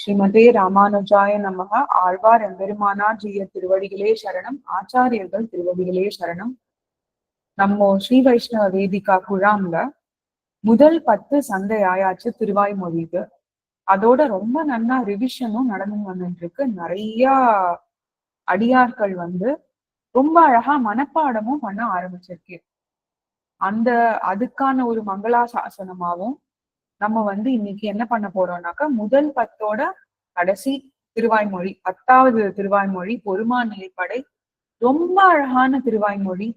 ஸ்ரீமதே ராமானுஜாய நமக. ஆழ்வார் எம்பெருமானார் ஜீய திருவடிகளே சரணம். ஆச்சாரியர்கள் திருவடிகளே சரணம். நம்ம ஸ்ரீ வைஷ்ணவ வேதிகா குழாம்ல முதல் பத்து சந்தை ஆயாச்சு திருவாய்மொழிக்கு அதோட ரொம்ப நன்னா ரிவிஷனும் நடந்து வந்துட்டு இருக்கு நிறைய அடியார்கள் வந்து ரொம்ப அழகா மனப்பாடமும் பண்ண ஆரம்பிச்சிருக்கு. அந்த அதுக்கான ஒரு மங்களா சாசனமாவும் நம்ம வந்து இன்னைக்கு என்ன பண்ண போறோம்னாக்கா முதல் பத்தோட கடைசி திருவாய்மொழி பத்தாவது திருவாய்மொழி பொறுமான் நிலைப்படை ரொம்ப அழகான திருவாய்மொழி.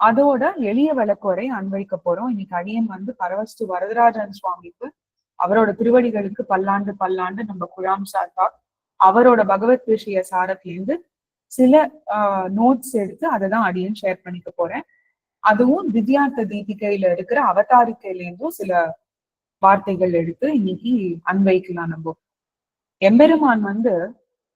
அதோட எளிய விளக்குவரை அன்வைக்க போறோம். இன்னைக்கு அடியன் வந்து பரவஸ்து வரதராஜன் சுவாமிக்கு அவரோட திருவடிகளுக்கு பல்லாண்டு பல்லாண்டு நம்ம குழாம் சார்பா அவரோட பகவத் விஷய சாரத்திலேருந்து சில நோட்ஸ் எடுத்து அதை தான் அடியன் ஷேர் பண்ணிக்க போறேன். அதுவும் திவ்யார்த்த தீபிகையில இருக்கிற அவதாரிக்கையில இருந்தும் சில வார்த்தைகள் எடுத்து இன்னைக்கு அன்வைக்கலாம் நம்ம. எம்பெருமான் வந்து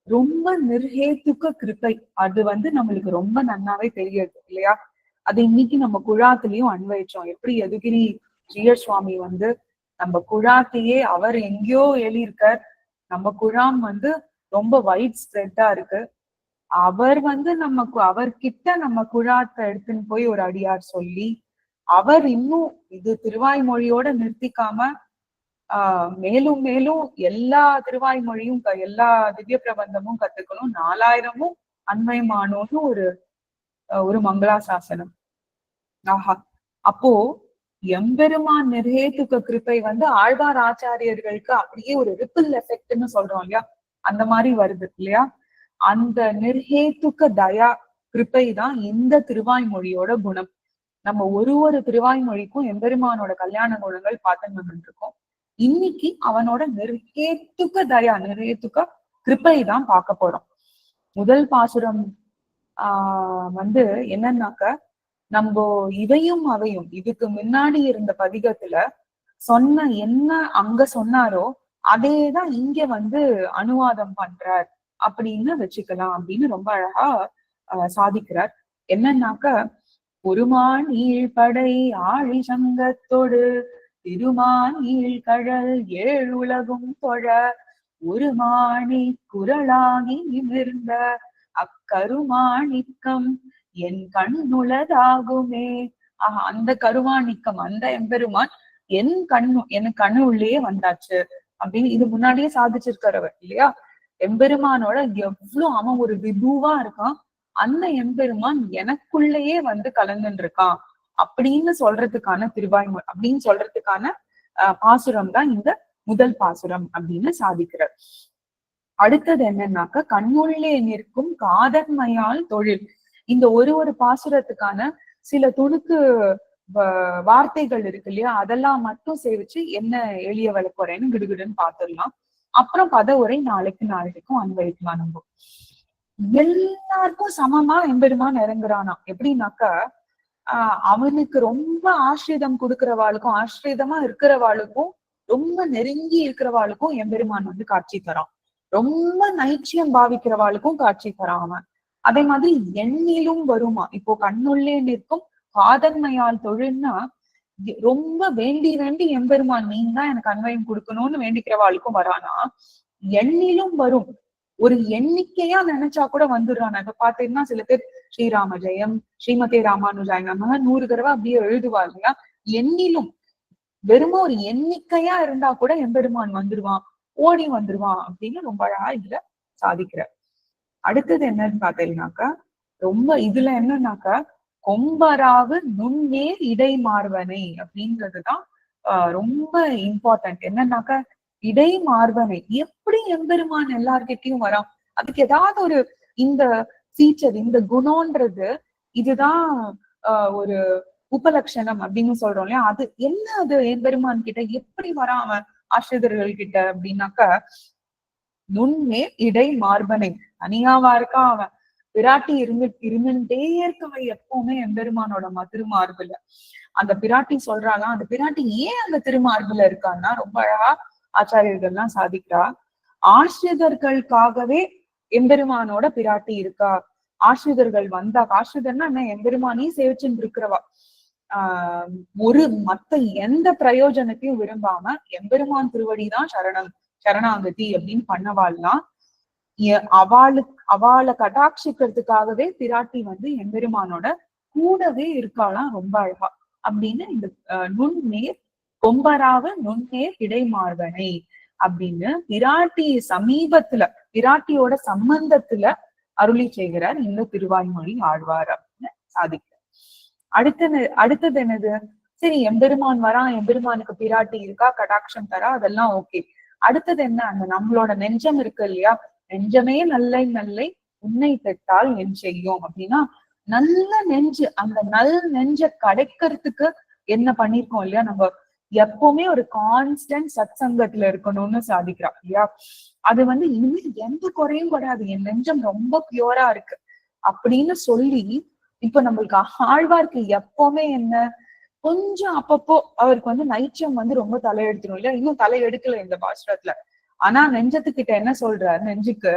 ரொம்ப நிர்ஹேத்துக்க கிருப்பை. அது வந்து நம்மளுக்கு ரொம்ப நன்னாவே தெரியுது இல்லையா? அது இன்னைக்கு நம்ம குழாத்துலயும் அன்வைச்சோம் எப்படி எதுகிரி ஜீய சுவாமி வந்து நம்ம குழாத்தையே அவர் எங்கேயோ எழுதியிருக்கார். நம்ம குழாம் வந்து ரொம்ப வைட் ஸ்ப்ரெட்டா இருக்கு. அவர் வந்து நம்ம அவர்கிட்ட நம்ம குழாத்தை எடுத்துன்னு போய் ஒரு அடியார் சொல்லி அவர் இன்னும் இது திருவாய்மொழியோட நிறுத்திக்காம ஆஹ் மேலும் மேலும் எல்லா திருவாய்மொழியும் எல்லா திவ்ய பிரபந்தமும் கத்துக்கணும். நாலாயிரமும் அண்மயமானோன்னு ஒரு ஒரு மங்களாசாசனம் ஆஹா. அப்போ எம்பெருமான் நிர்ஹேத்துக்க கிருப்பை வந்து ஆழ்வார் ஆச்சாரியர்களுக்கு அப்படியே ஒரு ரிப்பிள் எஃபெக்ட்னு சொல்றோம் இல்லையா? அந்த மாதிரி வருது இல்லையா? அந்த நிர்ஹேத்துக்க தயா கிருப்பை தான் இந்த திருவாய்மொழியோட குணம். நம்ம ஒரு ஒரு திருவாய்மொழிக்கும் எம்பெருமானோட கல்யாண குணங்கள் பார்த்துன்னு வந்துட்டு இருக்கோம். இன்னைக்கு அவனோட நிறையத்துக்க தயா நிறையத்துக்க கிருப்பை தான் பார்க்க போறோம். முதல் பாசுரம் ஆஹ் வந்து என்னன்னாக்க நம்ம இவையும் அவையும் இதுக்கு முன்னாடி இருந்த பதிகத்துல சொன்ன என்ன அங்க சொன்னாரோ அதேதான் இங்க வந்து அனுவாதம் பண்றார் அப்படின்னு வச்சுக்கலாம் அப்படின்னு ரொம்ப அழகா சாதிக்கிறார். என்னன்னாக்க ஒருமான் ஈழ்படை ஆழி சங்கத்தொடு திருமான் ஈழ்கழல் ஏழுலகும் தொழ ஒரு மாணி குரலாகி நிமிர்ந்த அக்கருமாணிக்கம் என் கண்ணுளதாகுமே. ஆஹ் அந்த கருமாணிக்கம் அந்த எம்பெருமான் என் கண்ணு என் கண்ணு உள்ளே வந்தாச்சு. அப்படின்னு இது முன்னாடியே சாதிச்சிருக்கிறவர் இல்லையா? எம்பெருமானோட எவ்வளவு அவன் ஒரு விபுவா இருக்கான். அந்த எம்பெருமான் எனக்குள்ளேயே வந்து கலந்துன்னு இருக்கான் அப்படின்னு சொல்றதுக்கான திருவாய்மொழி அப்படின்னு சொல்றதுக்கான பாசுரம் தான் இந்த முதல் பாசுரம் அப்படின்னு சாதிக்கிறார். அடுத்தது என்னன்னாக்க கண்ணுள்ளே நிற்கும் காதன்மையால் தொழில். இந்த ஒரு ஒரு பாசுரத்துக்கான சில துணுக்கு வார்த்தைகள் இருக்கு இல்லையா? அதெல்லாம் மட்டும் சேவிச்சு என்ன எளிய வளர்க்குறேன்னு கிடுகிடுன்னு பாத்துடலாம். அப்புறம் கதை உரை நாளைக்கு நாளைக்கும் அன்வைக்கலாம் நம்ம. எல்லாருக்கும் சமமா எம்பெருமான் இறங்குறானா? எப்படின்னாக்கா ஆஹ் அவனுக்கு ரொம்ப ஆசிரிதம் கொடுக்கிறவாளுக்கும் ஆசிரிதமா இருக்கிறவாளுக்கும் ரொம்ப நெருங்கி இருக்கிறவாளுக்கும் எம்பெருமான் வந்து காட்சி தரான். ரொம்ப நைச்சியம் பாவிக்கிறவாளுக்கும் காட்சி தரான் அவன். அதே மாதிரி எண்ணிலும் வருமா? இப்போ கண்ணுள்ளே நிற்கும் காதன்மையால் தொழில்னா ரொம்ப வேண்டி வேண்டி எம்பெருமான் நீ தான் எனக்கு அன்வயம் கொடுக்கணும்னு வேண்டிக்கிறவாளுக்கும் வரானா? எண்ணிலும் வரும். ஒரு எண்ணிக்கையா நினைச்சா கூட வந்துடுறான். இப்ப பாத்தீங்கன்னா சில பேர் ஸ்ரீராம ஜெயம் ஸ்ரீமதே ராமானுஜாய் நம்ம நூறு தடவை அப்படியே எழுதுவா இல்லையா? எண்ணிலும் வெறும ஒரு எண்ணிக்கையா இருந்தா கூட எம்பெருமான் வந்துடுவான் ஓடி வந்துருவான் அப்படின்னு ரொம்ப அழகா இதுல சாதிக்கிற அடுத்தது என்னன்னு பாத்தீங்கன்னாக்கா ரொம்ப இதுல என்னன்னாக்கா கொம்பராவு நுண்ணேர் இடை மார்பனை அப்படின்றதுதான் ரொம்ப இம்பார்ட்டன்ட் என்னன்னாக்கா இடை மார்பனை எப்படி எம்பெருமான் எல்லார்கிட்டையும் வரான்? அதுக்கு ஏதாவது ஒரு இந்த ஃபீச்சர் இந்த குணம்ன்றது இதுதான் ஒரு உபலட்சணம் அப்படின்னு சொல்றோம் இல்லையா? அது என்ன அது எம்பெருமான் கிட்ட? எப்படி வரான் அவன் ஆசிரியர்கள் கிட்ட அப்படின்னாக்க நுண்மே இடை மார்பனை தனியாவா இருக்கா அவன். பிராட்டி இருந்து இருந்துட்டே இருக்கவன் எப்பவுமே எம்பெருமானோட திருமார்புல அந்த பிராட்டி சொல்றாலாம் அந்த பிராட்டி ஏன் அந்த திருமார்புல இருக்கான்னா ரொம்ப அழகா ஆச்சாரியர்கள்லாம் சாதிக்கிறா. ஆசிரியர்களுக்காகவே எம்பெருமானோட பிராட்டி இருக்கா. ஆசிரியர்கள் வந்தா ஆசிரியர்னா என்ன? எம்பெருமானையும் சேவிச்சுட்டு இருக்கிறவா. ஆஹ் ஒரு மத்த எந்த பிரயோஜனத்தையும் விரும்பாம எம்பெருமான் திருவடிதான் சரணம் சரணாங்கதி அப்படின்னு பண்ணவாள்லாம் எ- அவளுக்கு அவளை கடாட்சிக்கிறதுக்காகவே பிராட்டி வந்து எம்பெருமானோட கூடவே இருக்காளாம் ரொம்ப அழகா. அப்படின்னு இந்த அஹ், நுண்நேர் கொம்பராவ நுண்ணேர் இடைமார்பனை அப்படின்னு பிராட்டி சமீபத்துல பிராட்டியோட சம்பந்தத்துல அருளி செய்கிறார். இந்த திருவாய்மொழி ஆழ்வார் அப்படின்னு சாதிக்கிறார். அடுத்தது அடுத்தது என்னது? சரி எம்பெருமான் வரான் எம்பெருமானுக்கு பிராட்டி இருக்கா கடாட்சம் தரா அதெல்லாம் ஓகே. அடுத்தது என்ன? அந்த நம்மளோட நெஞ்சம் இருக்கு இல்லையா? நெஞ்சமே நல்லை நல்லை உன்னை பெற்றால் என் செய்யும் அப்படின்னா நல்ல நெஞ்சு அந்த நல் நெஞ்ச கடைக்கிறதுக்கு என்ன பண்ணிருக்கோம் இல்லையா? நம்ம எப்பவுமே ஒரு கான்ஸ்டன்ட் சத் சங்கத்துல இருக்கணும்னு சாதிக்கிறா இல்லையா? அது வந்து இனிமேல் எந்த குறையும் கிடையாது என் நெஞ்சம் ரொம்ப பியூரா இருக்கு. அப்படின்னு சொல்லி இப்ப நம்மளுக்கு ஆழ்வார்க்கு எப்பவுமே என்ன கொஞ்சம் அப்பப்போ அவருக்கு வந்து நைச்சம் வந்து ரொம்ப தலையெடுத்துரும் இல்லையா? இன்னும் தலை எடுக்கல இந்த பாஷ்டத்துல ஆனா நெஞ்சத்துக்கிட்ட என்ன சொல்றாரு? நெஞ்சுக்கு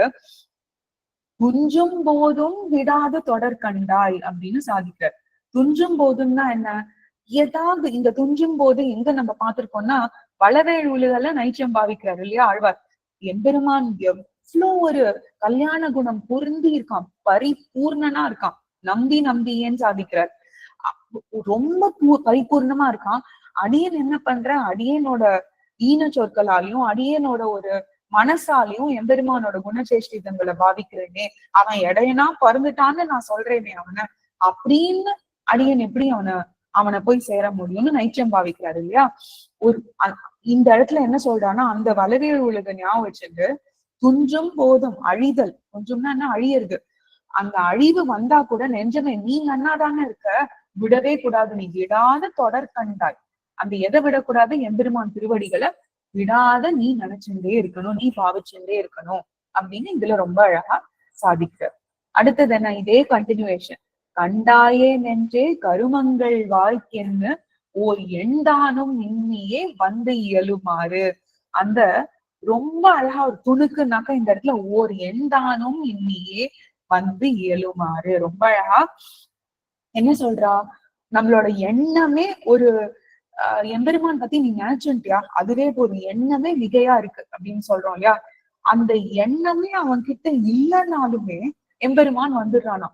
துஞ்சும் போதும் விடாது தொடர் கண்டாய் அப்படின்னு சாதிக்கிறார். துஞ்சும் போதும்னா என்ன? ஏதாவது இந்த துஞ்சும் போது எங்க நம்ம பார்த்திருக்கோம்னா வளவேல் உலகல நைச்சம் பாவிக்கிறார் இல்லையா ஆழ்வார்? எம்பெருமான் எவ்வளோ ஒரு கல்யாண குணம் பொருந்தி இருக்கான் பரிபூர்ணனா இருக்கான் நம்பி நம்பியேன்னு சாதிக்கிறார்? ரொம்ப பூ- பரிபூர்ணமா இருக்கான் அடியன் என்ன பண்ற? அடியனோட ஈன சொற்களாலையும் அடியனோட ஒரு மனசாலையும் எம்பெருமானோட குணச்சேஷ்டிதங்களை பாவிக்கிறேனே அவன் இடையனா பிறந்துட்டான்னு நான் சொல்றேனே அவனை. அப்படின்னு அடியன் எப்படி அவனை அவனை போய் சேர முடியும்னு நைத்தியம் பாவிக்கிறாரு இல்லையா? ஒரு அ- இந்த இடத்துல என்ன சொல்றான்னா அந்த வளவியல் உலக ஞாபகம் வச்சுட்டு துஞ்சும் போதும் அழிதல். துஞ்சும்னா என்ன? அழியறது. அந்த அழிவு வந்தா கூட நெஞ்சமே நீ அண்ணாதானே இருக்க? விடவே கூடாது. நீ விடாத தொடர் கண்டாய். அந்த எதை விடக்கூடாது? எம்பெருமான் திருவடிகளை விடாத நீ நினைச்சுட்டே இருக்கணும். நீ பாவிச்சுட்டே இருக்கணும். அப்படின்னு இதுல ரொம்ப அழகா சாதிக்க அடுத்தது என்ன? இதே கண்டினியூவேஷன் கண்டாயே நென்றே கருமங்கள் வாழ்க்கென்னு ஓர் எண்தானும் இன்னியே வந்து இயலுமாறு. அந்த ரொம்ப அழகா ஒரு துணுக்குனாக்கா இந்த இடத்துல ஓர் எண்தானும் இன்னியே வந்து இயலுமாறு. ரொம்ப அழகா என்ன சொல்றா? நம்மளோட எண்ணமே ஒரு எம்பெருமான் பத்தி நீ நினைச்சுட்டியா அதுவே ஒரு எண்ணமே மிகையா இருக்கு அப்படின்னு சொல்றோம் இல்லையா? அந்த எண்ணமே அவன் கிட்ட இல்லைனாலுமே எம்பெருமான் வந்துடுறானா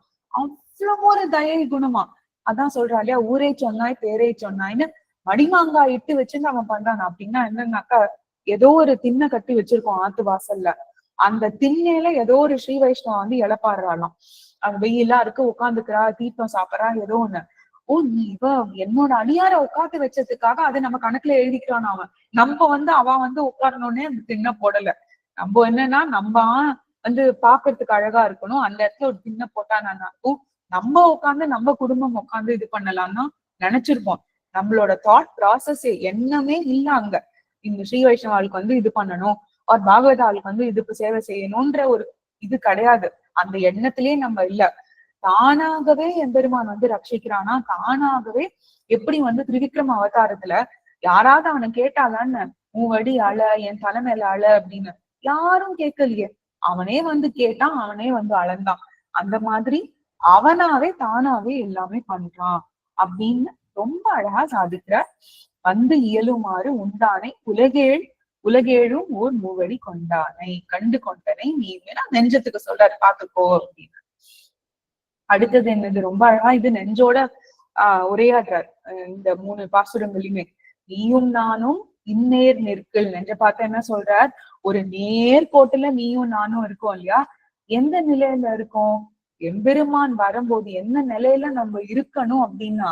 அவ்வளவு ஒரு தயை குணமா? அதான் சொல்றா இல்லையா? ஊரே சொன்னாய் பேரே சொன்னாய்ன்னு மடிமாங்காய் இட்டு வச்சுன்னு அவன் பண்றான். அப்படின்னா என்னன்னாக்கா ஏதோ ஒரு திண்ணை கட்டி வச்சிருக்கோம் ஆத்து வாசல்ல. அந்த திண்ணையில ஏதோ ஒரு ஸ்ரீ வைஷ்ணவ வந்து இழப்பாடுறாளாம் வெயிலா இருக்கு உட்காந்துக்கிறா தீர்த்தம் சாப்பிடறா ஏதோ ஒண்ணு. ஓ நீ இவ என்னோட அணியார உட்காந்து வச்சதுக்காக அதை நம்ம கணக்குல எழுதிக்கிறான் அவன். நம்ம வந்து அவ வந்து உட்காரணும்னே அந்த திண்ணை போடல. நம்ம என்னன்னா நம்ம வந்து பாக்குறதுக்கு அழகா இருக்கணும். அந்த இடத்துல ஒரு திண்ணை போட்டானாக்கும் நம்ம உட்காந்து நம்ம குடும்பம் உட்காந்து இது பண்ணலாம்னா நினைச்சிருப்போம். நம்மளோட தாட் ப்ராசஸ் எண்ணமே இல்ல அங்க இந்த ஸ்ரீ வைஷ்ணவாளுக்கு வந்து இது பண்ணணும் ஒரு பாகவதாளுக்கு வந்து இதுக்கு சேவை செய்யணும்ன்ற ஒரு இது கிடையாது. அந்த எண்ணத்திலேயே நம்ம இல்ல. தானாகவே எம்பெருமான் வந்து ரட்சிக்கிறானா? தானாகவே எப்படி வந்து திரிவிக்ரம அவதாரத்துல யாராவது அவனை கேட்டாதான்னு உன் வடி அழ என் தலைமையில அழ அப்படின்னு யாரும் கேட்கலையே. அவனே வந்து கேட்டான் அவனே வந்து அளந்தான். அந்த மாதிரி அவனாவே தானாவே எல்லாமே பண்றான் அப்படின்னு ரொம்ப அழகா சாதிக்கிற வந்து இயலுமாறு உண்டானை உலகேழ் உலகேழும் ஓர் மூவடி கொண்டானை கண்டு கொண்டனை நீ வேணா நெஞ்சத்துக்கு சொல்றாரு. பாத்துக்கோ அப்படின்னு. அடுத்தது என்னது? ரொம்ப அழகா இது நெஞ்சோட ஆஹ் உரையாடுறார். இந்த மூணு பாசுரங்களையுமே நீயும் நானும் இந்நேர் நெற்கள் நெஞ்ச பார்த்தா என்ன சொல்றார்? ஒரு நேர் கோட்டுல நீயும் நானும் இருக்கோம் இல்லையா? எந்த நிலையில இருக்கும்? எம்பெருமான் வரும்போது என்ன நிலையில நம்ம இருக்கணும் அப்படின்னா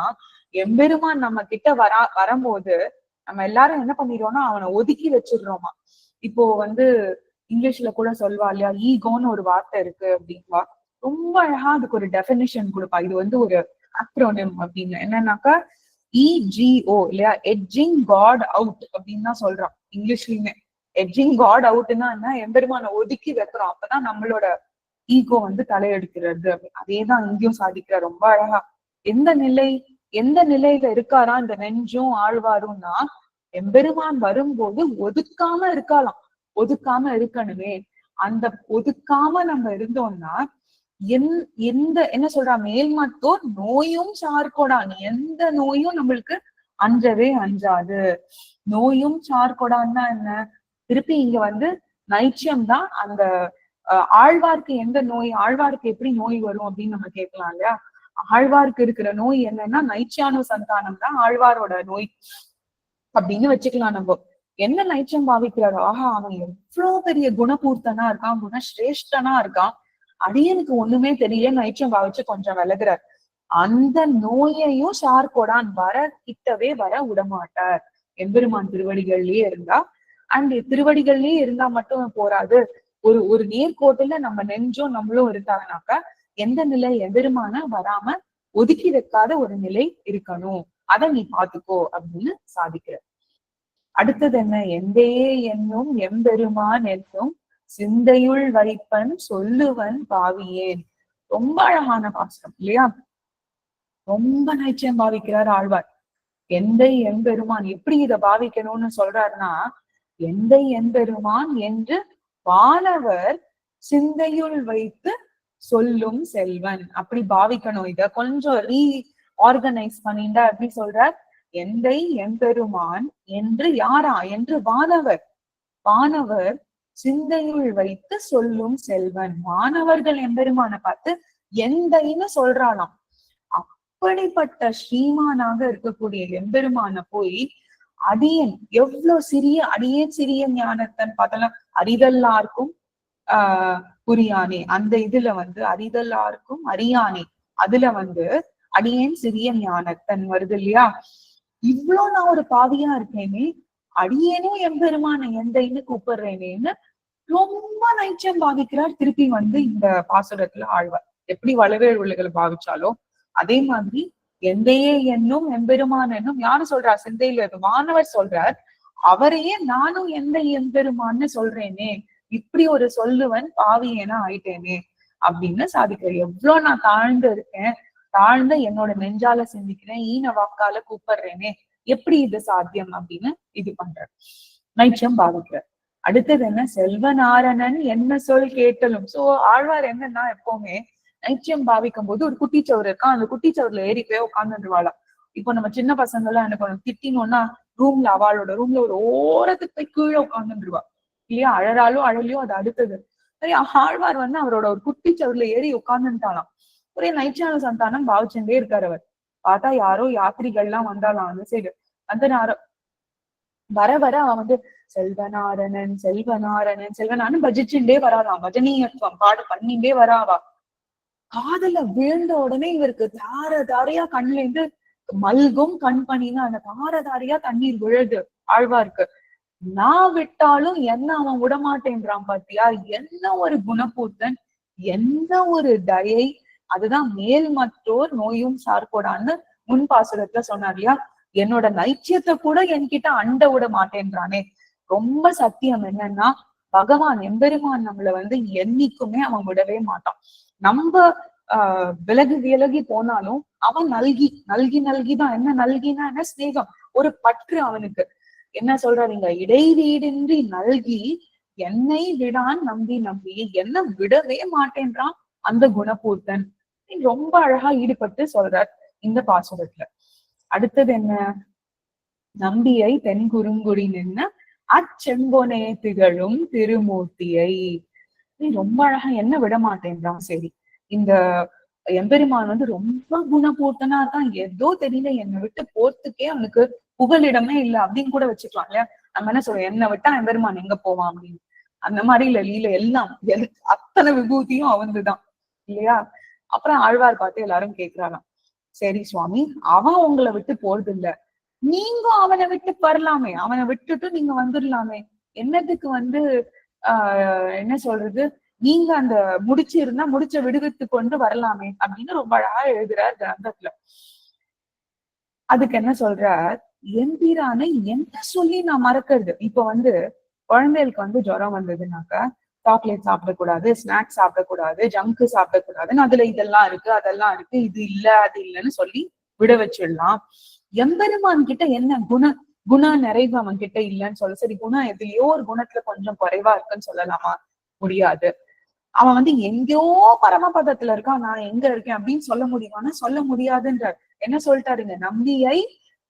எம்பெருமான் நம்ம கிட்ட வரா வரும்போது நம்ம எல்லாரும் என்ன பண்ணிடுறோம்னா அவனை ஒதுக்கி வச்சிடுறோமா. இப்போ வந்து இங்கிலீஷ்ல கூட சொல்வா இல்லையா ஈகோன்னு ஒரு வார்த்தை இருக்கு அப்படின்வா ரொம்ப அழகா அதுக்கு ஒரு டெபினிஷன் கொடுப்பா. இது வந்து ஒரு அக்ரோனிம் அப்படின்னு. என்னன்னாக்கா இஜிஓ இல்லையா எட்ஜிங் காட் அவுட் அப்படின்னு தான் சொல்றான். இங்கிலீஷ்லயுமே. எட்ஜிங் காட் அவுட்னா என்ன? எம்பெருமான ஒதுக்கி வைக்கிறோம். அப்பதான் நம்மளோட ஈகோ வந்து தலையெடுக்கிறது. அதேதான் இங்கேயும் சாதிக்கிற. ரொம்ப அழகா. எந்த நிலை எந்த நிலையில இருக்காரா இந்த நெஞ்சும் ஆழ்வாரும்னா எம்பெருமான் வரும்போது ஒதுக்காம இருக்கலாம் ஒதுக்காம இருக்கணுமே. அந்த ஒதுக்காம நம்ம இருந்தோம்னா என் எந்த என்ன சொல்றா? மேல்மத்தோர் நோயும் சார்கொடான் எந்த நோயும் நம்மளுக்கு அஞ்சவே அஞ்சாது நோயும் சார்கொடான்னா என்ன? திருப்பி இங்க வந்து நைச்சியம் தான் அந்த ஆழ்வார்க்கு எந்த நோய் ஆழ்வார்க்கு எப்படி நோய் வரும் அப்படின்னு நம்ம கேட்கலாம் இல்லையா? ஆழ்வார்க்கு இருக்கிற நோய் என்னன்னா நைச்சியானு சந்தானம் தான் ஆழ்வாரோட நோய் அப்படின்னு வச்சுக்கலாம் நம்ம. என்ன நைச்சம் பாவிக்கிறாரோ? ஆஹா அவன் எவ்வளவு பெரிய குணபூர்த்தனா இருக்கான் குணஸ்ரேஷ்டனா இருக்கான். அடியனுக்கு ஒண்ணுமே தெரியல நைச்சம் பாவிச்சு கொஞ்சம் விலகுறார். அந்த நோயையும் சார்கோடான் வர கிட்டவே வர விடமாட்டார். எம்பெருமான் திருவடிகள்லயே இருந்தா அண்ட் திருவடிகள்லயே இருந்தா மட்டும் போராது. ஒரு ஒரு நேர்கோட்டுல நம்ம நெஞ்சும் நம்மளும் இருந்தாங்கனாக்கா எந்த நிலை எம்பெருமான வராம ஒதுக்கி வைக்காத ஒரு நிலை இருக்கணும். அதை நீ பாத்துக்கோ அப்படின்னு சாதிக்கிற. அடுத்தது என்ன? எந்தே என்னும் எம்பெருமான் என்னும் சிந்தையுள் வைப்பன் சொல்லுவன் பாவியேன். ரொம்ப அழகான பாசனம் இல்லையா? ரொம்ப நைச்சயம் பாவிக்கிறார் ஆழ்வார். எந்தை எம்பெருமான் எப்படி இத பாவிக்கணும்னு சொல்றாருன்னா எந்தை எம்பெருமான் என்று வானவர் சிந்தையுள் வைத்து சொல்லும் செல்வன். அப்படி பாவிக்கணும். இத கொஞ்சம் ரீ ஆர்கனைஸ் பண்ணிண்டா எப்படி சொல்றார்? எந்தை எம்பெருமான் என்று யாரா? என்று வானவர். வானவர் சிந்தையுள் வைத்து சொல்லும் செல்வன். மாணவர்கள் எம்பெருமான பார்த்து எந்தைன்னு சொல்றாளாம். அப்படிப்பட்ட ஸ்ரீமானாக இருக்கக்கூடிய எம்பெருமான போய் அடியன் எவ்வளவு சிறிய அடியேன் சிறிய ஞானத்தன் பார்த்தலாம் அறிதல்லாருக்கும் ஆஹ் புரியானே. அந்த இதுல வந்து அறிதல்லாருக்கும் அறியானே. அதுல வந்து அடியேன் சிறிய ஞானத்தன் வருது இல்லையா? இவ்வளவு நான் ஒரு பாவியா இருக்கேனே அடியேனும் எம்பெருமான எந்தைன்னு கூப்பிடுறேனேன்னு ரொம்ப நைச்சம் பாவிக்கிறார் திருப்பி வந்து இந்த பாசுரத்துல ஆழ்வார். எப்படி வளவேல் உள்ளகளை பாவிச்சாலோ அதே மாதிரி எந்தையே என்னும் எம்பெருமான் என்னும் யாரு சொல்றா சிந்தையில இருக்கு மாணவர் சொல்றார் அவரையே நானும் எந்த எம்பெருமான்னு சொல்றேனே இப்படி ஒரு சொல்லுவன் பாவியேனா ஆயிட்டேனே அப்படின்னு சாதிக்கிறேன் எவ்வளவு நான் தாழ்ந்து இருக்கேன் தாழ்ந்து என்னோட நெஞ்சால சிந்திக்கிறேன் ஈன வாக்கால கூப்பிடுறேனே எப்படி இது சாத்தியம் அப்படின்னு இது பண்ற நைச்சம் பாதிக்கிற அடுத்தது என்ன? செல்வநாரணன் என்ன சொல் கேட்டலும். சோ ஆழ்வார் என்னன்னா எப்பவுமே நைச்சியம் பாவிக்கும் போது ஒரு குட்டிச்சவர் இருக்கான் அந்த குட்டிச்சவர்ல ஏறி போய் உட்காந்துருவாளா இப்போ நம்ம சின்ன பசங்க எல்லாம் என்ன பண்ணுவோம் திட்டினோம்னா ரூம்ல அவளோட ரூம்ல ஒரு ஓரத்துக்கு போய் கீழே உட்காந்துருவா இல்லையா? அழறாலோ அழலையோ அது அடுத்தது. ஆழ்வார் வந்து அவரோட ஒரு குட்டி சவர்ல ஏறி உட்கார்ந்துட்டாலாம் ஒரே நைச்சியான சந்தானம் பாவிச்சுட்டே இருக்காரு அவர். பார்த்தா யாரோ யாத்திரிகள்லாம் வந்தாலாம் அந்த சைடு அந்த நேரம் வர வர அவன் வந்து செல்வநாரணன் செல்வநாரணன் செல்வநாரன் பஜிச்சுட்டே வராதான் பஜனீயத்துவம் பாடு பண்ணிட்டே வராவா. காதல வீழ்ந்த உடனே இவருக்கு தார தாரையா கண்ணுல இருந்து மல்கும் கண் பண்ணினா அந்த தார தாரையா தண்ணீர் விழுது ஆழ்வார்க்கு. நான் விட்டாலும் என்ன அவன் விடமாட்டேன்றான் பாத்தியா? என்ன ஒரு குணப்பூத்தன் எந்த ஒரு தயை. அதுதான் மேல் மற்றோர் நோயும் சார்கோடான்னு முன் பாசுரத்துல சொன்னார் இல்லையா? என்னோட நைச்சியத்தை கூட என்கிட்ட அண்ட விட மாட்டேன்றானே. ரொம்ப சத்தியம் என்னன்னா பகவான் எம்பெருமான் நம்மள வந்து என்னைக்குமே அவன் விடவே மாட்டான். நம்ம விலகு விலகி விலகி போனாலும் அவன் நல்கி நல்கி நல்கிதான். என்ன நல்கினா என்ன? ஸ்நேகம் ஒரு பற்று அவனுக்கு. என்ன சொல்றாருங்க இடைவீடின்றி நல்கி என்னை விடான் நம்பி நம்பி. என்ன விடவே மாட்டேன்றான் அந்த குணபூர்த்தன். ரொம்ப அழகா ஈடுபட்டு சொல்றார் இந்த பாசுரத்துல. அடுத்தது என்ன? நம்பியை தென் குறுங்குடி நின்ன அச்செம்பொனே திகழும் திருமூர்த்தியை. நீ ரொம்ப அழகா என்ன விட மாட்டேன்றான் சரி இந்த எம்பெருமான் வந்து ரொம்ப குணபூர்த்தனா இருக்கான் ஏதோ தெரியல என்னை விட்டு போறதுக்கே அவனுக்கு புகலிடமே இல்ல அப்படின்னு கூட வச்சுக்கலாம் இல்லையா? நம்ம என்ன சொல்றோம்? என்னை விட்டா எம்பெருமான் எங்க போவான்? அப்படின்னு. அந்த மாதிரி இல்ல லீல எல்லாம் அத்தனை விபூதியும் அவந்துதான் இல்லையா? அப்புறம் ஆழ்வார் பார்த்து எல்லாரும் கேக்குறாராம். சரி சுவாமி அவன் உங்களை விட்டு போறது இல்ல நீங்க அவனை விட்டு வரலாமே. அவனை விட்டுட்டு நீங்க வந்துடலாமே என்னத்துக்கு வந்து ஆஹ் என்ன சொல்றது? நீங்க அந்த முடிச்சு இருந்தா முடிச்ச விடுவித்து கொண்டு வரலாமே அப்படின்னு ரொம்ப அழகா எழுதுறார் கிரந்தத்துல. அதுக்கு என்ன சொல்றார்? எம்பிரானை என்ன சொல்லி நான் மறக்கிறது? இப்ப வந்து குழந்தைகளுக்கு வந்து ஜுரம் வந்ததுனாக்க சாக்லேட் சாப்பிடக்கூடாது ஸ்நாக்ஸ் சாப்பிடக்கூடாது ஜங்க் சாப்பிடக்கூடாதுன்னு அதுல இதெல்லாம் இருக்கு அதெல்லாம் இருக்கு இது இல்ல அது இல்லைன்னு சொல்லி விட வச்சிடலாம். எம்பெருமான் கிட்ட என்ன குண குணா நிறைவு அவன் கிட்ட இல்லைன்னு சொல்ல. சரி குணா எதுலயோ ஒரு குணத்துல கொஞ்சம் குறைவா இருக்குன்னு சொல்லலாமா? முடியாது. அவன் வந்து எங்கேயோ பரமபதத்துல இருக்கான். நான் எங்க இருக்கேன் அப்படின்னு சொல்ல முடியுமானா சொல்ல முடியாதுன்றார். என்ன சொல்லிட்டாருங்க? நம்பியை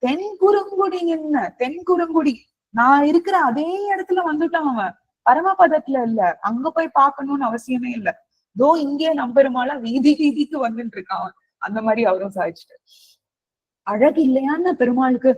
தென் குறுங்குடி என்ன? தென் குறுங்குடி. நான் இருக்கிற அதே இடத்துல வந்துட்டான் அவன். பரமபதத்துல இல்ல. அங்க போய் பார்க்கணும்னு அவசியமே இல்ல. தோ இங்கே நம்பெருமாளா வீதி வீதிக்கு வந்துட்டு இருக்கான். அந்த மாதிரி அவரும் சாதிச்சுட்டு அழகு இல்லையான்னு பெருமாளுக்கு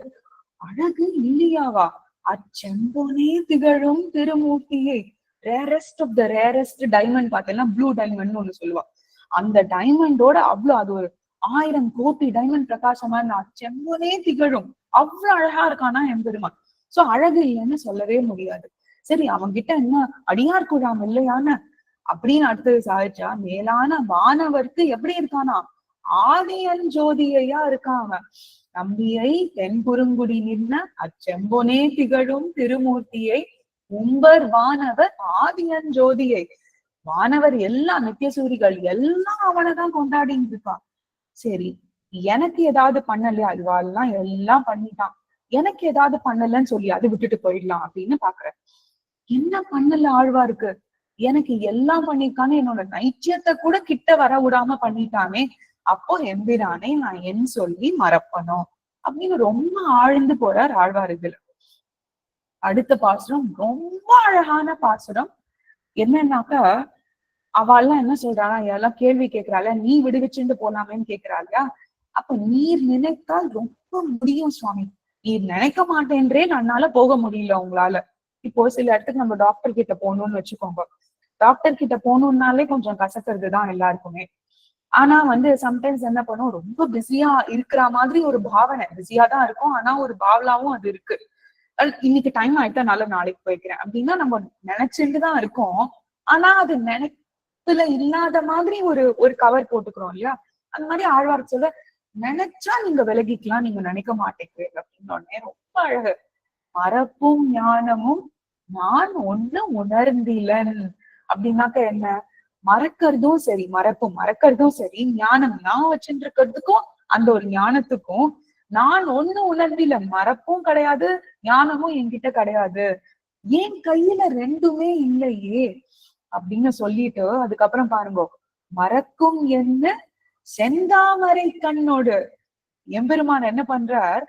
அழகு இல்லையாவா? அச்செம்பொனே திகழும் திருமூர்த்தியை. Rarest of the rarest diamond பார்த்தேன்னா ப்ளூ டைமண்ட்னு ஒண்ணு சொல்லுவா. அந்த டைமண்டோட அவ்வளவு அது ஒரு ஆயிரம் கோடி டைமண்ட் பிரகாசமா நான் செம்பொனே திகழும். அவ்வளவு அழகா இருக்கானா எம்பெருமான் சோ அழகு இல்லைன்னு சொல்லவே முடியாது. சரி அவங்க கிட்ட என்ன அடியார் குழாம் இல்லையான்னு அப்படின்னு அடுத்தது சாதிச்சா மேலான வானவர்க்கு எப்படி இருக்கானா? ஆதியன் ஜோதியையா இருக்கான் அவன். நம்பியை தென்புறுங்குடி நின்ன அச்செம்பொனே திகழும் திருமூர்த்தியை உம்பர் வானவர் ஆதியன் ஜோதியை. வானவர் எல்லாம் நித்தியசூரிகள் எல்லாம் அவனைதான் கொண்டாடிட்டு இருப்பான் சரி எனக்கு ஏதாவது பண்ணலையா? இவாள்லாம் எல்லாம் பண்ணிட்டான் எனக்கு ஏதாவது பண்ணலன்னு சொல்லி அதை விட்டுட்டு போயிடலாம் அப்படின்னு பாக்குறேன். என்ன பண்ணல ஆழ்வாருக்கு எனக்கு எல்லாம் பண்ணிருக்கான்னு என்னோட நைச்சியத்தை கூட கிட்ட வர விடாம பண்ணிட்டானே அப்போ எம்பிரானை நான் என் சொல்லி மறப்பணும். அப்படின்னு ரொம்ப ஆழ்ந்து போறார் ஆழ்வார் இதுல. அடுத்த பாசுரம் ரொம்ப அழகான பாசுரம். என்னன்னாக்கா அவெல்லாம் என்ன சொல்றானா எல்லாம் கேள்வி கேட்கிறாள் நீ விடுவிச்சுட்டு போலாமேன்னு கேக்குறாள்யா அப்ப நீர் நினைத்தால் ரொம்ப முடியும் சுவாமி. நீர் நினைக்க மாட்டேன்றே நன்னால போக முடியல உங்களால. இப்போ சில இடத்துக்கு நம்ம டாக்டர் கிட்ட போகணும்னு வச்சுக்கோங்க. டாக்டர் கிட்ட போகணும்னாலே கொஞ்சம் கசக்கிறது தான் எல்லாருக்குமே. ஆனா வந்து சம்டைம்ஸ் என்ன பண்ணும்? ரொம்ப பிஸியா இருக்கிற மாதிரி ஒரு பாவனை. பிஸியா தான் இருக்கும். ஆனா ஒரு பாவலாவும் அது இருக்கு. இன்னைக்கு டைம் ஆயிட்டா நல்ல நாளைக்கு போய்க்கிறேன். அப்படின்னா நம்ம நினைச்சுட்டு தான் இருக்கோம். ஆனா அது நினைப்புல இல்லாத மாதிரி ஒரு ஒரு கவர் போட்டுக்கிறோம் இல்லையா? அந்த மாதிரி ஆழ்வார் சொல்ல நினைச்சா நீங்க விலகிக்கலாம். நீங்க நினைக்க மாட்டேங்கிறீங்க அப்படின்னு உடனே ரொம்ப அழகு. மறப்பும் ஞானமும் நான் ஒண்ணு உணர்ந்திலன். அப்படின்னாக்க என்ன? மறக்கிறதும் சரி மறப்பும் மறக்கிறதும் சரி ஞானம் நான் வச்சுட்டு இருக்கிறதுக்கும் அந்த ஒரு ஞானத்துக்கும் நான் ஒண்ணு உணர்ந்தில மறப்பும் கிடையாது ஞானமும் என்கிட்ட கிடையாது. என் கையில ரெண்டுமே இல்லையே அப்படின்னு சொல்லிட்டு அதுக்கப்புறம் பாருங்க மறக்கும் என்ன? செந்தாமரை கண்ணோடு. எம்பெருமான் என்ன பண்றார்?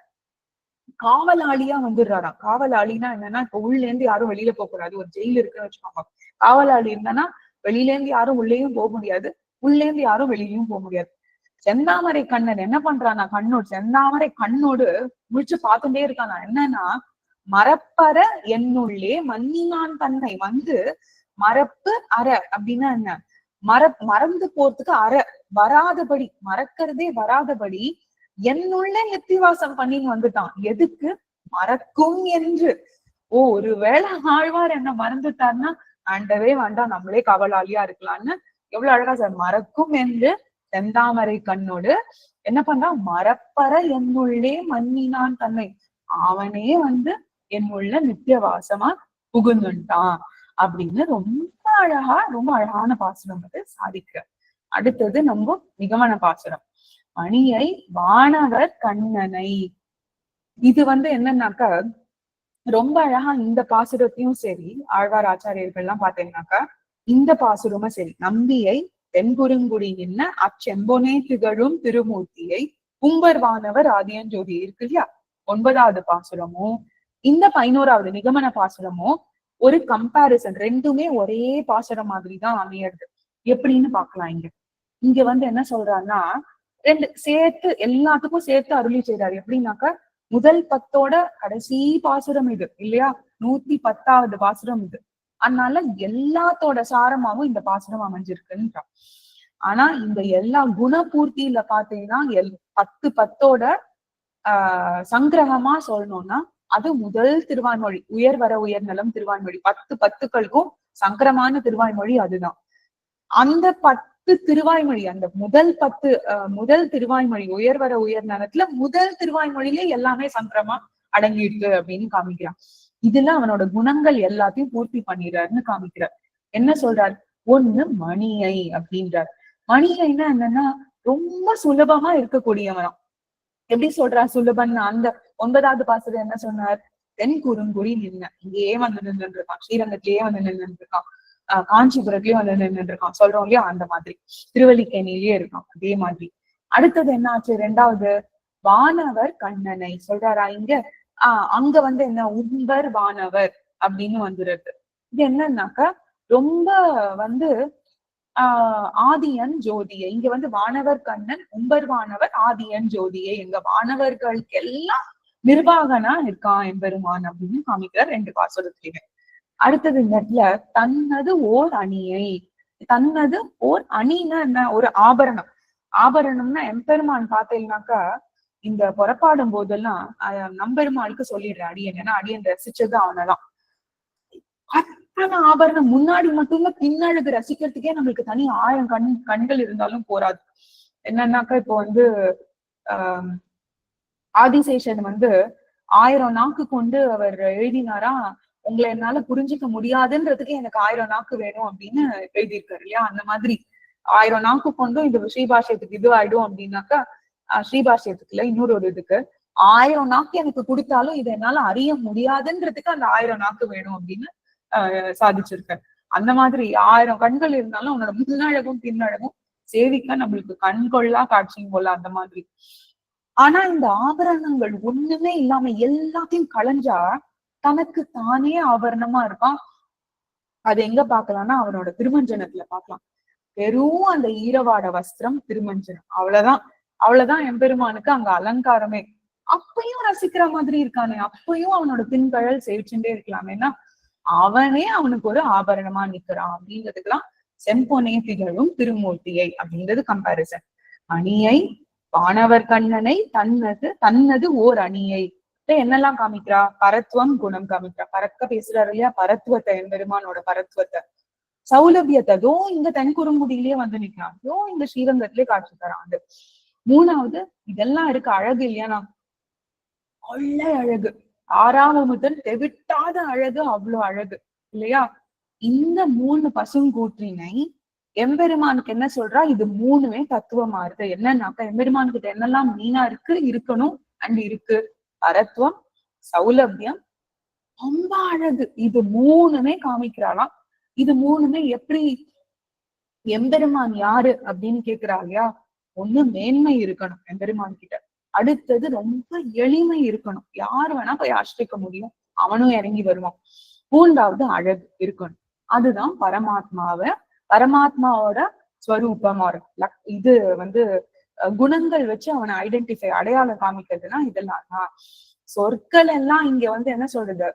காவலாளியா வந்துடுறாராம். காவலாளினா என்னன்னா இப்ப உள்ள இருந்து யாரும் வெளியில போக கூடாது ஒரு ஜெயில் இருக்குன்னு வச்சுக்கோங்க. காவலாளி இருந்தானா வெளியில இருந்து யாரும் உள்ளேயும் போக முடியாது. உள்ளே இருந்து யாரும் வெளியிலயும் போக முடியாது. செந்தாமரை கண்ணன் என்ன பண்றானா கண்ணோடு செந்தாமரை கண்ணோடு முழிச்சு பார்த்துட்டே இருக்கானா என்னன்னா மரப்பற என்னுள்ளே மன்னினான் தன்னை வந்து மறப்பு அற அப்படின்னா என்ன? மற மறந்து போறதுக்கு அற வராதபடி மறக்கிறதே வராதபடி என்னுள்ள நித்திவாசம் பண்ணின்னு வந்துட்டான். எதுக்கு? மறக்கும் என்று. ஓ ஒருவேளை ஆழ்வார் என்ன மறந்துட்டார்னா ஆண்டவே வேண்டாம் நம்மளே கவலாளியா இருக்கலாம்னு எவ்வளவு அழகா சார் மறக்கும் என்று செந்தாமரை கண்ணோடு என்ன பண்றா? மறப்பற என்னுள்ளே மன்னினான் தன்னை. அவனே வந்து என்னுள்ள நித்தியவாசமா புகுந்துட்டான் அப்படின்னு ரொம்ப அழகா ரொம்ப அழகான பாசுரம் வந்து சாதிக்க. அடுத்தது நம்ம நிகமன பாசுரம். மணியை வானவர் கண்ணனை. இது வந்து என்னன்னாக்கா ரொம்ப அழகா இந்த பாசுரத்தையும் சரி ஆழ்வார் ஆச்சாரியர்கள் எல்லாம் பாத்தீங்கன்னாக்கா இந்த பாசுரமும் சரி நம்பியை தென்குறுங்குடி என்ன அச்செம்பொனே திகழும் திருமூர்த்தியை கும்பர்வானவர் ஆதியஞ்சோதி இருக்கு இல்லையா? ஒன்பதாவது பாசுரமும் இந்த பதினோராவது நிகமன பாசுரமும் ஒரு கம்பாரிசன் ரெண்டுமே ஒரே பாசுரம் மாதிரி தான் அமையிறது. எப்படின்னு பாக்கலாம் இங்க. இங்க வந்து என்ன சொல்றாருன்னா ரெண்டு சேர்த்து எல்லாத்துக்கும் சேர்த்து அருளி செய்றாரு. எப்படின்னாக்கா முதல் பத்தோட கடைசி பாசுரம் இது இல்லையா? நூத்தி பத்தாவது பாசுரம் இது. அதனால எல்லாத்தோட சாரமாவும் இந்த பாசுரம் அமைஞ்சிருக்குன்றான். ஆனா இந்த எல்லா குணபூர்த்தியில பாத்தீங்கன்னா எல் பத்து பத்தோட ஆஹ் சங்கிரகமா சொல்லணும்னா அது முதல் திருவான்மொழி உயர் வர உயர் நலம் திருவான்மொழி. பத்து பத்துக்களுக்கும் சங்கரமான திருவான்மொழி அதுதான். அந்த பத் பத்து திருவாய்மொழி அந்த முதல் பத்து முதல் திருவாய்மொழி உயர் வர உயர் நலத்துல முதல் திருவாய்மொழியிலே எல்லாமே சங்கரமா அடங்கியிருக்கு அப்படின்னு காமிக்கிறான். இதுல அவனோட குணங்கள் எல்லாத்தையும் பூர்த்தி பண்ணிடுறாருன்னு காமிக்கிறார். என்ன சொல்றார்? ஒண்ணு மணியை அப்படின்றார். மணியைன்னா என்னன்னா ரொம்ப சுலபமா இருக்கக்கூடியவனாம். எப்படி சொல்றா சுலபன் அந்த ஒன்பதாவது பாசுரம் என்ன சொன்னார்? தென் குறுங்குடி நின்ன இங்கேயே வந்து நின்று இருக்கான் ஸ்ரீரங்கத்திலேயே வந்து நின்று இருக்கான். காஞ்சிபுரத்துலயும் வந்து நின்று இருக்கான் சொல்றோம் இல்லையா? அந்த மாதிரி. திருவல்லிக்கேணிலயே இருக்கான். அதே மாதிரி. அடுத்தது என்ன ஆச்சு ரெண்டாவது வானவர் கண்ணனை. சொல்றாரா இங்க? ஆஹ் அங்க வந்து என்ன? உம்பர் வானவர் அப்படின்னு வந்துருது. இது என்னன்னாக்கா ரொம்ப வந்து ஆஹ் ஆதியன் ஜோதியை. இங்க வந்து வானவர் கண்ணன் உம்பர் வானவர் ஆதியன் ஜோதியை. எங்க வானவர்களுக்கு எல்லாம் நிர்வாகனா இருக்கான் எம்பெருமான் அப்படின்னு காமிக்கிறார் ரெண்டு பாசுரத்திலேயே அடுத்தது நெட்ல தன்னது ஓர் அணியை. தன்னது ஓர் அணின்னா என்ன? ஒரு ஆபரணம். ஆபரணம்னா எம்பெருமான் பார்த்தீங்கன்னாக்கா இந்த புறப்பாடும் போதெல்லாம் அஹ் நம்பெருமாளுக்கு சொல்லிடுறேன் அடியன். ஏன்னா அடியன் ரசிச்சது அவனதான் அத்தனை ஆபரணம் முன்னாடி மட்டும்தான் பின்னழகு ரசிக்கிறதுக்கே நம்மளுக்கு தனி ஆயிரம் கண் கண்கள் இருந்தாலும் போராது என்னன்னாக்கா இப்போ வந்து ஆஹ் ஆதிசேஷன் வந்து ஆயிரம் நாக்கு கொண்டு அவர் எழுதினாரா? உங்களை என்னால புரிஞ்சுக்க முடியாதுன்றதுக்கு எனக்கு ஆயிரம் நாக்கு வேணும் அப்படின்னு எழுதியிருக்காரு இல்லையா? அந்த மாதிரி ஆயிரம் நாக்கு கொண்டும் இது ஸ்ரீபாஷ்யத்துக்கு இது ஆயிடும் அப்படின்னாக்கா ஸ்ரீபாஷ்யத்துக்கு ஸ்ரீபாஷ்யத்துக்குல இன்னொரு ஒரு இதுக்கு ஆயிரம் நாக்கு எனக்கு கொடுத்தாலும் இதை என்னால அறிய முடியாதுன்றதுக்கு அந்த ஆயிரம் நாக்கு வேணும் அப்படின்னு ஆஹ் சாதிச்சிருக்காரு. அந்த மாதிரி ஆயிரம் கண்கள் இருந்தாலும் அவனோட முன்னழகும் பின்னழகும் சேவிக்க நம்மளுக்கு கண்கொள்ளா காட்சியும் போல அந்த மாதிரி. ஆனா இந்த ஆபரணங்கள் ஒண்ணுமே இல்லாம எல்லாத்தையும் களைஞ்சா தனக்கு தானே ஆபரணமா இருப்பான் அது எங்க பாக்கலாம்னா அவனோட திருமஞ்சனத்துல பாக்கலாம் வெறும் அந்த ஈரவாட வஸ்திரம் திருமஞ்சனம். அவ்வளவுதான். அவ்வளவுதான் எம்பெருமானுக்கு அங்க அலங்காரமே. அப்பயும் ரசிக்கிற மாதிரி இருக்கானே. அப்பயும் அவனோட பின்கழல் சேவிச்சுட்டே இருக்கலாமேனா அவனே அவனுக்கு ஒரு ஆபரணமா நிக்கிறான் அப்படிங்கிறதுக்கெல்லாம் செம்பொனே திகழும் திருமூர்த்தியை அப்படின்றது கம்பாரிசன் அணியை வானவர் கண்ணனை தன்னது தன்னது ஓர் அணியை. என்னெல்லாம் காமிக்கிறா? பரத்துவம் குணம் காமிக்கிறா. பறக்க பேசுறாரு இல்லையா? பரத்துவத்தை எம்பெருமானோட பரத்துவத்தை. சௌலபியத்தை அதோ இந்த தென்குறுங்குடியிலேயே வந்து நிக்கிறான். அதோ இந்த ஸ்ரீரங்கத்திலே காட்சி தரான் மூணாவது இதெல்லாம் இருக்கு அழகு இல்லையா கொள்ளை அழகு. ஆறாவது முதல் தெவிட்டாத அழகு அவ்வளவு அழகு இல்லையா? இந்த மூணு பசுங்கூற்றினை எம்பெருமானுக்கு என்ன சொல்றா? இது மூணுமே தத்துவமா இருக்கு. என்னன்னாக்கா எம்பெருமானுக்கு என்னெல்லாம் மீனா இருக்கு இருக்கணும் அண்ட் இருக்கு. பரத்துவம் சௌலபியம் ரொம்ப அழகு. இது மூணுமே காமிக்கிறாளாம். இது மூணுமே எப்படி எம்பெருமான் யாரு அப்படின்னு கேக்குறா இல்லையா? ஒண்ணு மேன்மை இருக்கணும் எம்பெருமான் கிட்ட. அடுத்தது ரொம்ப எளிமை இருக்கணும். யார் வேணா போய் ஆஷ்டிக்க முடியும். அவனும் இறங்கி வருவான். மூன்றாவது அழகு இருக்கணும். அதுதான் பரமாத்மாவை பரமாத்மாவோட ஸ்வரூபம் இது வந்து குணங்கள் வச்சு அவனை ஐடென்டிஃபை அடையாளம் காமிக்கிறதுனா இதெல்லாம் தான். சொற்கள் எல்லாம் இங்க வந்து என்ன சொல்றது?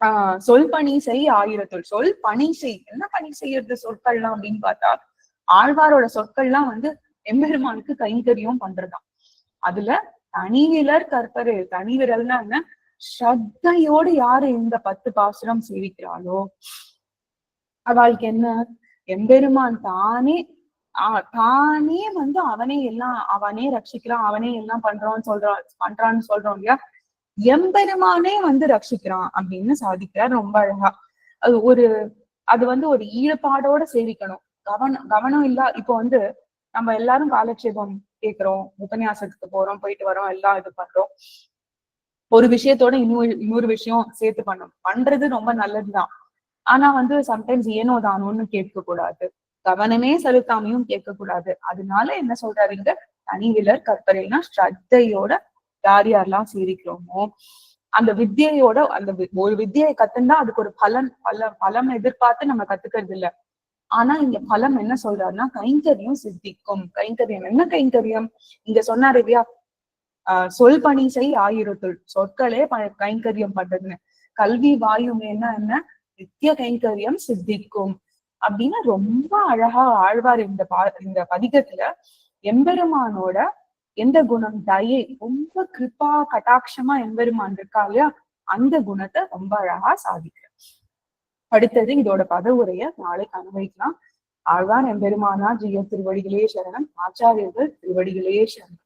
ஆஹ் சொல் பணி செய் ஆயிரத்துள். சொல் பணி செய். என்ன பணி செய்யறது சொற்கள்லாம் அப்படின்னு பார்த்தா ஆழ்வாரோட சொற்கள்லாம் வந்து எம்பெருமானுக்கு கைங்கரியம் பண்றதாம் அதுல தனிவிலர் கற்பரு தனி விரல்னா என்ன? ஸ்ரத்தையோடு யாரு இந்த பத்து பாசுரம் சேவிக்கிறாளோ? அவளுக்கு என்ன? எம்பெருமான் தானே தானே வந்து அவனே எல்லாம் அவனே ரட்சிக்கிறான் அவனே எல்லாம் பண்றான்னு சொல்றான் பண்றான்னு சொல்றோம் இல்லையா? எம்பெருமானே வந்து ரட்சிக்கிறான் அப்படின்னு சாதிக்கிறார் ரொம்ப அழகா. அது ஒரு அது வந்து ஒரு ஈடுபாடோட சேவிக்கணும் கவனம் கவனம் இல்ல இப்போ வந்து நம்ம எல்லாரும் காலட்சேபம் கேட்கிறோம் உபன்யாசத்துக்கு போறோம் போயிட்டு வரோம் எல்லாம் இது பண்றோம். ஒரு விஷயத்தோட இன்னொரு இன்னொரு விஷயம் சேர்த்து பண்ணணும். பண்றது ரொம்ப நல்லதுதான். ஆனா வந்து சம்டைம்ஸ் ஏனோ தானோன்னு கேட்க கூடாது கவனமே செலுத்தாமையும் கேட்கக்கூடாது. அதனால என்ன சொல்றாரு இங்க தனிவிலர் கற்பரைனா ஸ்ரத்தையோட யார் யாரெல்லாம் சீரிக்கிறோமோ அந்த வித்தியோட அந்த ஒரு வித்தியை கத்துண்டா அதுக்கு ஒரு பலன் பல பலம் எதிர்பார்த்து நம்ம கத்துக்கிறது இல்ல. ஆனா இங்க பலம் என்ன சொல்றாருன்னா கைங்கரியம் சித்திக்கும். கைங்கரியம் என்ன கைங்கரியம்? இங்க சொன்னார் இல்லையா? ஆஹ் சொல் பணி செய் ஆயிரத்துள். சொற்களே கைங்கரியம் பண்றதுன்னு. கல்வி வாயுமே என்ன என்ன? நித்திய கைங்கரியம் சித்திக்கும். அப்படின்னு ரொம்ப அழகா ஆழ்வார் இந்த பா இந்த பதிகத்துல எம்பெருமானோட எந்த குணம் தயை ரொம்ப கிருப்பா கட்டாட்சமா எம்பெருமான் இருக்கா இல்லையா அந்த குணத்தை ரொம்ப அழகா சாதிக்கிறார். அடுத்தது இதோட பத உரைய நாளைக்கு அனுபவிக்கலாம். ஆழ்வார் எம்பெருமானா ஜிய திருவடிகளே சரணம் ஆச்சாரியர்கள் திருவடிகளே சரணம்.